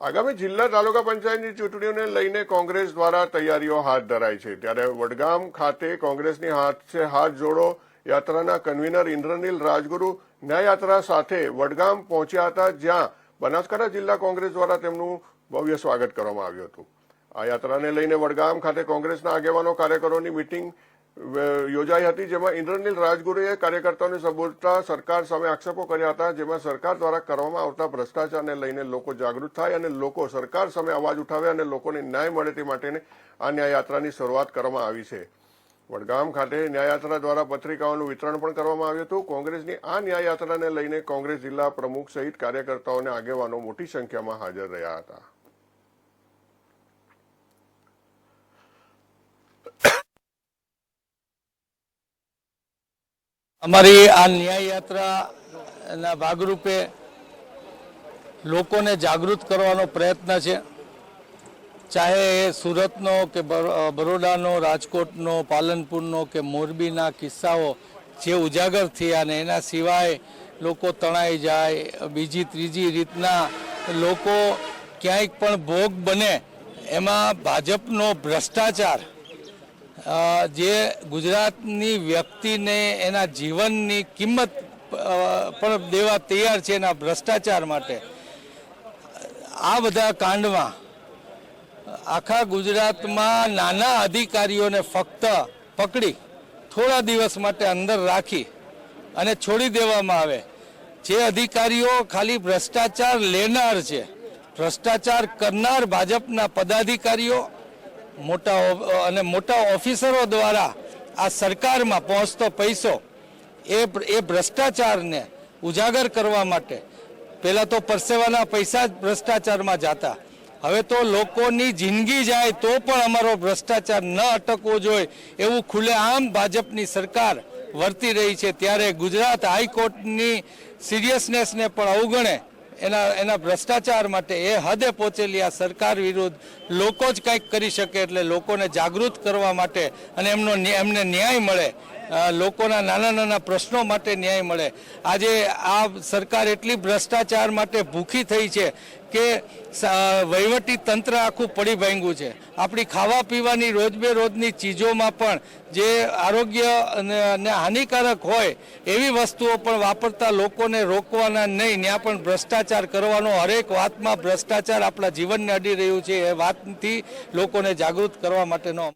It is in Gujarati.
આગામી જિલ્લા તાલુકા પંચાયતની ચૂંટણીઓને લઈને કોંગ્રેસ દ્વારા તૈયારીઓ હાથ ધરાઈ છે. ત્યારે વડગામ ખાતે કોંગ્રેસની હાથે હાથ જોડો યાત્રાના કન્વીનર ઇન્દ્રનીલ રાજગુરુ ન્યાયયાત્રા સાથે વડગામ પહોંચ્યા હતા, જ્યાં બનાસકાંઠા જિલ્લા કોંગ્રેસ દ્વારા તેમનું ભવ્ય સ્વાગત કરવામાં આવ્યું હતું. આ યાત્રાને લઈને વડગામ ખાતે કોંગ્રેસના આગેવાનો, કાર્યકરોની મિટિંગ યોજાઈ હતી જેમાં ઇન્દ્રનીલ રાજગુરુએ કાર્યકર્તાઓને સંબોધતા સરકાર સામે આક્ષેપો કર્યા હતા, જેમાં સરકાર દ્વારા કરવામાં આવતા ભ્રષ્ટાચારને લઈને લોકો જાગૃત થાય અને લોકો સરકાર સામે અવાજ ઉઠાવે અને લોકોને ન્યાય મળે તે માટેની આ ન્યાયયાત્રાની શરૂઆત કરવામાં આવી છે. વડગામ ખાતે ન્યાયયાત્રા દ્વારા પત્રિકાઓનું વિતરણ પણ કરવામાં આવ્યું હતું. કોંગ્રેસની આ ન્યાયયાત્રાને લઈને કોંગ્રેસ જિલ્લા પ્રમુખ સહિત કાર્યકર્તાઓને આગેવાનો મોટી સંખ્યામાં હાજર રહ્યા હતા. અમારી આ ન્યાય યાત્રાના ભાગરૂપે લોકોને જાગૃત કરવાનો પ્રયત્ન છે. ચાહે એ સુરતનો કે બર- બરોડાનો, રાજકોટનો, પાલનપુરનો કે મોરબીના કિસ્સાઓ જે ઉજાગર થયા ને એના સિવાય લોકો તણાઈ જાય, બીજી, ત્રીજી રીતના લોકો ક્યાંય પણ ભોગ બને, એમાં ભાજપનો ભ્રષ્ટાચાર જે ગુજરાતની વ્યક્તિને એના જીવનની કિંમત પણ દેવા તૈયાર છે એના ભ્રષ્ટાચાર માટે, આ બધા કાંડમાં આખા ગુજરાતમાં નાના અધિકારીઓને ફક્ત પકડી, થોડા દિવસ માટે અંદર રાખી અને છોડી દેવામાં આવે. જે અધિકારીઓ ખાલી ભ્રષ્ટાચાર લેનાર છે, ભ્રષ્ટાચાર કરનાર ભાજપના પદાધિકારીઓ મોટા અને મોટા ઓફિસરો દ્વારા આ સરકારમાં પહોંચતો પૈસો એ એ ભ્રષ્ટાચારને ઉજાગર કરવા માટે. પહેલાં તો પરસેવાના પૈસા જ ભ્રષ્ટાચારમાં જતા. હવે તો લોકોની જિંદગી જાય તો પણ અમારો ભ્રષ્ટાચાર ન અટકવો જોઈએ એવું ખુલ્લેઆમ ભાજપની સરકાર વર્તી રહી છે. ત્યારે ગુજરાત હાઈકોર્ટની સિરિયસનેસને પણ અવગણે એના એના ભ્રષ્ટાચાર માટે એ હદે પહોંચેલી આ સરકાર વિરુદ્ધ લોકો જ કંઈક કરી શકે એટલે લોકોને જાગૃત કરવા માટે અને એમનો એમને ન્યાય મળે લોકોના નાના નાના પ્રશ્નો માટે ન્યાય મળે. આજે આ સરકાર એટલી ભ્રષ્ટાચાર માટે ભૂખી થઈ છે કે વહીવટી તંત્ર આખું પડી ભાંગ્યું છે. આપણી ખાવા પીવાની રોજબેરોજની ચીજોમાં પણ જે આરોગ્ય અને હાનિકારક હોય એવી વસ્તુઓ પણ વાપરતા લોકોને રોકવાના નહીં. ત્યાં પણ ભ્રષ્ટાચાર કરવાનો હરેક વાતમાં ભ્રષ્ટાચાર આપણા જીવનને અડી રહ્યું છે એ વાતથી લોકોને જાગૃત કરવા માટેનો